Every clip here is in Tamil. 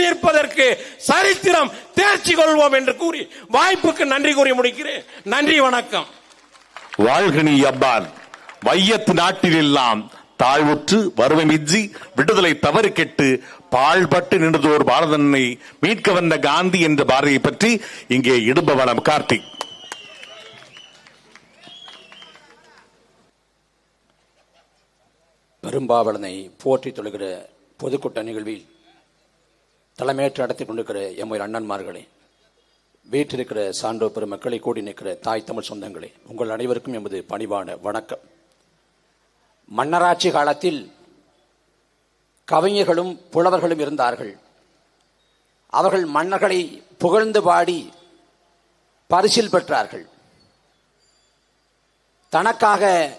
நிற்பதற்கு சரித்திரம் தேர்ச்சி கொள்வோம் என்று கூறி வாய்ப்புக்கு நன்றி கூறி முடிக்கிறேன். நன்றி வணக்கம். வாழ்கனி அப்பான். வையத்து நாட்டிலெல்லாம் தாழ்வுற்று வறுமை மிஞ்சி விடுதலை தவறு கெட்டு பாழ்பட்டு நின்றதோர் பாரதனை மீட்க வந்த காந்தி என்ற பாரதியை பற்றி இங்கே இடுபவனம் கார்த்திக் பெரும்பாவலனை போற்றி தொழுகிற பொதுக்கூட்ட நிகழ்வில் தலைமையேற்று நடத்தி கொண்டிருக்கிற எம்மை அண்ணன்மார்களே வீற்றிருக்கிற சான்றோர் பெருமக்களை கூடி நிற்கிற தாய் தமிழ் சொந்தங்களே உங்கள் அனைவருக்கும் எமது பணிவான வணக்கம். மன்னராட்சி காலத்தில் கவிஞர்களும் புலவர்களும் இருந்தார்கள். அவர்கள் மன்னர்களை புகழ்ந்து பாடி பரிசில் பெற்றார்கள். தனக்காக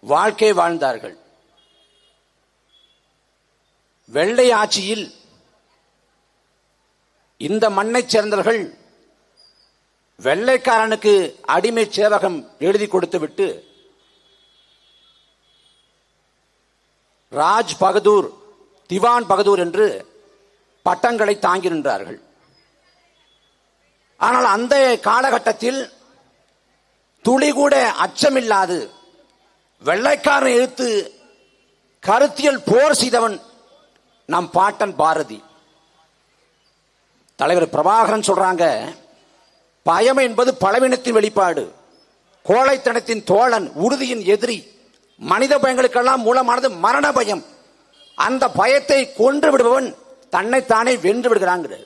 வாழ்க்கை வாழ்ந்தார்கள். வெள்ளை ஆட்சியில் இந்த மண்ணைச் சேர்ந்தவர்கள் வெள்ளைக்காரனுக்கு அடிமை சேவகம் எழுதி கொடுத்துவிட்டு ராஜ் பகதூர் திவான் பகதூர் என்று பட்டங்களை தாங்கி நின்றார்கள். ஆனால் அந்த காலகட்டத்தில் துளி கூட அச்சமில்லாது வெள்ளைக்காரன் எழுத்து கருத்தியல் போர் செய்தவன் நம் பாட்டன் பாரதி. தலைவர் பிரபாகரன் சொல்றாங்க பயம் என்பது பலவீனத்தின் வெளிப்பாடு. கோழைத்தனத்தின் தோழன் உறுதியின் எதிரி. மனித பயங்களுக்கெல்லாம் மூலமானது மரண பயம். அந்த பயத்தை கொன்று விடுபவன் தன்னைத்தானே வென்று விடுகிறாங்கரு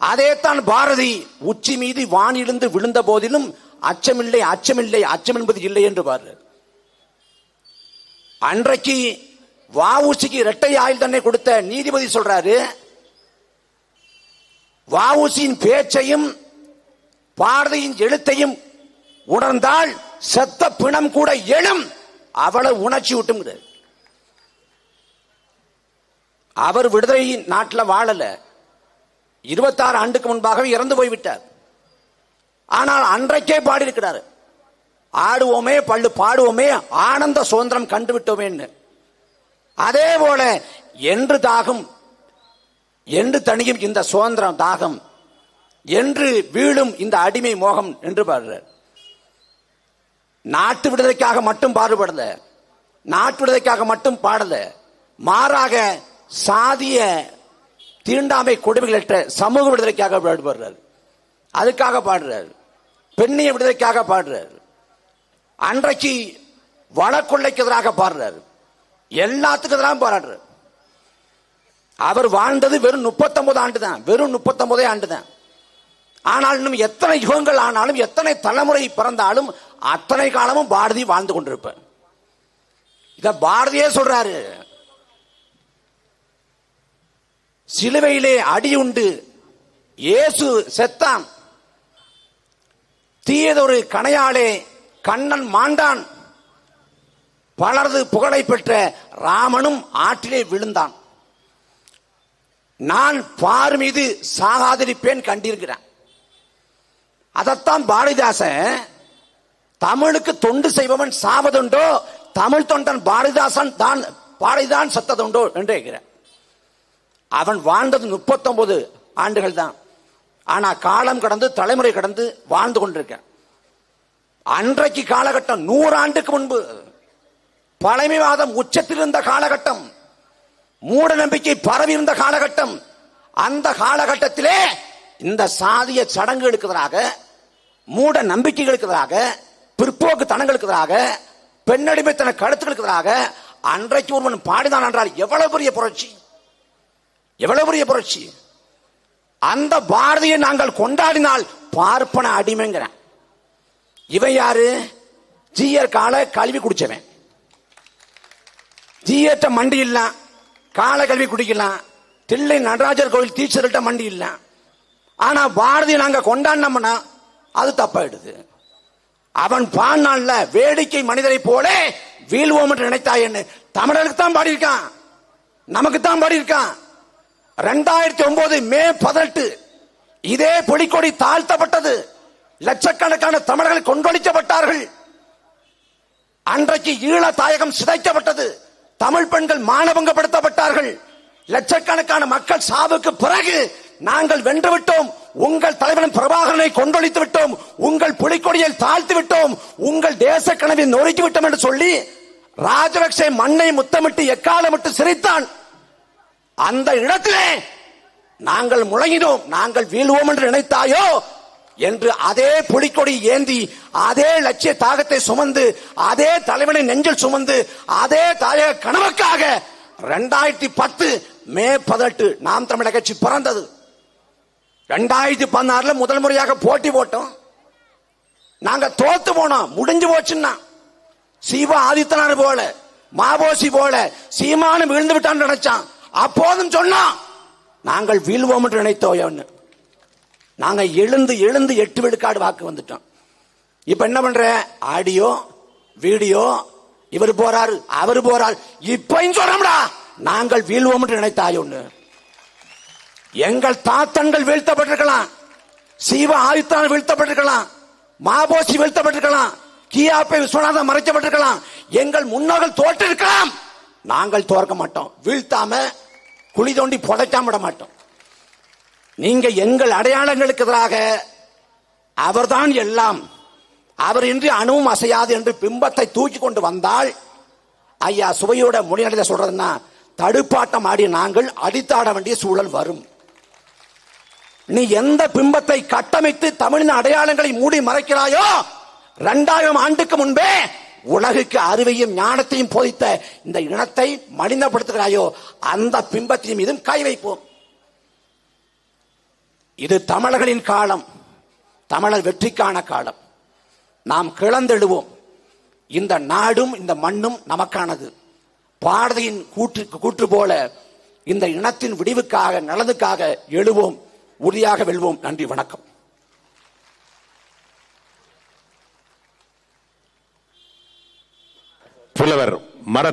அதே தான் பாரதி உச்சி மீது வானிலிருந்து விழுந்த போதிலும் அச்சமில்லை அச்சமில்லை அச்சம் என்பது இல்லை என்று பாரு அன்றைக்கு வாவூசிக்கு இரட்டை ஆயுள் தன்னை கொடுத்த நீதிபதி சொல்றாரு வாவுசியின் பேச்சையும் பாரதியின் எழுத்தையும் உணர்ந்தால் செத்த பிணம் கூட எழும். அவ்வளவு உணர்ச்சி விட்டும் அவர் விடுதலை நாட்டில் வாழல. இருபத்தாறு ஆண்டுக்கு முன்பாகவே இறந்து போய்விட்டார். ஆனால் அன்றைக்கே பாடியிருக்கிறார். ஆடுவோமே பள்ளு பாடுவோமே ஆனந்த சுதந்திரம் கண்டுவிட்டோமேன்னு அதே போல என்று தாகும் என்று தணியும் இந்த சுதந்திரம் தாகம் என்று வீழும் இந்த அடிமை மோகம் என்று பாடுறார். நாட்டு விடுதலைக்காக மட்டும் பாடுபடல நாட்டு விடுதலைக்காக மட்டும் பாடல மாறாக சாதிய தீண்டாமை கொடுமைகளற்ற சமூக விடுதலைக்காக பாடுபடுறார். அதுக்காக பாடுறார். பெண்ணிய விடுதலைக்காக பாடுறார். அன்றைக்கு வழக்கொள்ளைக்கு எதிராக பாடுறார். எல்லாத்துக்கு எதிராக பாடுறார் அவர் வாழ்ந்தது வெறும் முப்பத்தொன்பது ஆண்டு தான் வெறும் முப்பத்தொன்பதே ஆண்டு தான் ஆனால் இன்னும் எத்தனை யுகங்கள் ஆனாலும் எத்தனை தலைமுறை பிறந்தாலும் அத்தனை காலமும் பாரதி வாழ்ந்து கொண்டிருப்பார். இத பாரதியே சொல்றாரு. சிலுவையிலே அடியுண்டு இயேசு செத்தான். தீயதொரு கணையாலே கண்ணன் மாண்டான். பலரது புகழை பெற்ற ராமனும் ஆற்றிலே விழுந்தான். நான் பார் மீது சாகாதிருப்பேன் கண்டிருக்கிறேன். அதைத்தான் பாரதிதாசன் தமிழுக்கு தொண்டு செய்பவன் சாவதுண்டோ தமிழ் தொண்டன் பாரதிதாசன் தான் பாரதிதான் சத்ததுண்டோ என்று கேட்கிறேன். அவன் வாழ்ந்தது முப்பத்தொன்பது ஆண்டுகள் தான். ஆனா காலம் கடந்து தலைமுறை கடந்து வாழ்ந்து கொண்டிருக்கேன். அன்றைக்கு காலகட்டம் நூறு ஆண்டுக்கு முன்பு. பழமைவாதம் உச்சத்தில் இருந்த காலகட்டம். மூட நம்பிக்கை பரவி இருந்த காலகட்டம். அந்த காலகட்டத்திலே இந்த சாதிய சடங்குகளுக்கு எதிராக மூட நம்பிக்கைகளுக்கு எதிராக பிற்போக்கு தனங்களுக்கு எதிராக பெண்ணடிமைத்தன கருத்துக்களுக்கு எதிராக அன்றைக்கு ஒருவன் பாடினான் என்றால் எவ்வளவு பெரிய புரட்சி? எவ்வளவு பெரிய புரட்சி? அந்த பாரதியை நாங்கள் கொண்டாடினால் பார்ப்பன அடிமைங்கிறேன். இவன் யாரு? ஜீயர் கால கல்வி குடிச்சவன். ஜீயற்ற மண்டி இல்ல கால கல்வி குடிக்கலாம். தில்லை நடராஜர் கோவில் டீச்சர்கிட்ட மண்டி இல்லை. ஆனா பாரதி நாங்க கொண்டாடினோம்னா அது தப்பாயிடுது. அவன் பாடினான்ல வேடிக்கை மனிதரை போல வீழ்வோம் என்று நினைத்தாயன்னு. தமிழருக்கு தான் பாடியிருக்கான். நமக்கு தான் பாடியிருக்கான். ரெண்டாயிரத்தி ஒன்பது மே பதினெட்டு இதே புலிக்கொடி தாழ்த்தப்பட்டது. லட்சக்கணக்கான தமிழர்கள் கொண்டொழிக்கப்பட்டார்கள் அன்றைக்கு ஈழ தாயகம் சிதைக்கப்பட்டது. தமிழ் பெண்கள் மானபங்கப்படுத்தப்பட்டார்கள். லட்சக்கணக்கான மக்கள் சாவுக்கு பிறகு நாங்கள் வென்று விட்டோம். உங்கள் தலைவன் பிரபாகரனை கொண்டொழித்து விட்டோம். உங்கள் புலிக்கொடியை தாழ்த்தி விட்டோம். உங்கள் தேச கனவை நொறுக்கி விட்டோம் என்று சொல்லி ராஜபக்சே மண்ணை முத்தமிட்டு எக்காலமிட்டு சிரித்தான். அந்த இடத்திலே நாங்கள் முழங்கினோம். நாங்கள் வீழ்வோம் என்று நினைத்தாயோ? என்று அதே புலிக்கொடி ஏந்தி அதே லட்சிய தாகத்தை சுமந்து அதே தலைவனை நெஞ்சில் சுமந்து அதே தாயக கனவுக்காக ரெண்டாயிரத்தி பத்து மே பதினெட்டு நாம் தமிழக கட்சி பிறந்தது. ரெண்டாயிரத்தி பதினாறுல முதல் முறையாக போட்டி போட்டோம். நாங்க தோத்து போனோம். முடிஞ்சு போச்சுன்னா. சீவா ஆதித்தனார் போல மாபோசி போல சீமானு விழுந்து விட்டான்னு நினைச்சான். அப்போதும் சொன்னான் நாங்கள் வீழ்வோம் என்று நினைத்தோம் நாங்க எழுந்து எழுந்து எட்டு விழுக்காடு வாக்கு வந்துட்டோம். இப்ப என்ன பண்ற? ஆடியோ வீடியோ இவர் போறாரு அவர் போறாரு. இப்பயும் சொல்றோம்டா நாங்கள் வீழ்வோம் என்று ஒண்ணு. எங்கள் தாத்தங்கள் வீழ்த்தப்பட்டிருக்கலாம். சீவ ஆயுத்தான் வீழ்த்தப்பட்டிருக்கலாம். மாபோசி வீழ்த்தப்பட்டிருக்கலாம். கியாப்பை விஸ்வநாதன் மறைக்கப்பட்டிருக்கலாம். எங்கள் முன்னோர்கள் தோற்றிருக்கலாம். நாங்கள் தோற்க மாட்டோம். வீழ்த்தாம குழி தோண்டி புதைக்காம விட மாட்டோம். நீங்க எங்கள் அடையாளங்களுக்கு எதிராக அவர்தான் எல்லாம். அவர் இன்றி அணுவும் அசையாது என்று பிம்பத்தை தூக்கி கொண்டு வந்தால் ஐயா சுவையோட முடிநடத்தை சொல்றதுன்னா தடுப்பாட்டம் ஆடி நாங்கள் அடித்தாட வேண்டிய சூழல் வரும். நீ எந்த பிம்பத்தை கட்டமைத்து தமிழின் அடையாளங்களை மூடி மறைக்கிறாயோ இரண்டாயிரம் ஆண்டுக்கு முன்பே உலகுக்கு அறிவையும் ஞானத்தையும் போதித்த இந்த இனத்தை மனிதப்படுத்துகிறாயோ அந்த பிம்பத்தின் மீதும் கை வைப்போம். இது தமிழர்களின் காலம். தமிழர் வெற்றிக்கான காலம். நாம் கிளந்தெழுவோம். இந்த நாடும் இந்த மண்ணும் நமக்கானது. பாரதியின் கூற்று கூற்று போல இந்த இனத்தின் விடிவுக்காக நலனுக்காக எழுவோம். உறுதியாக வெல்வோம். நன்றி வணக்கம். புலவர் மர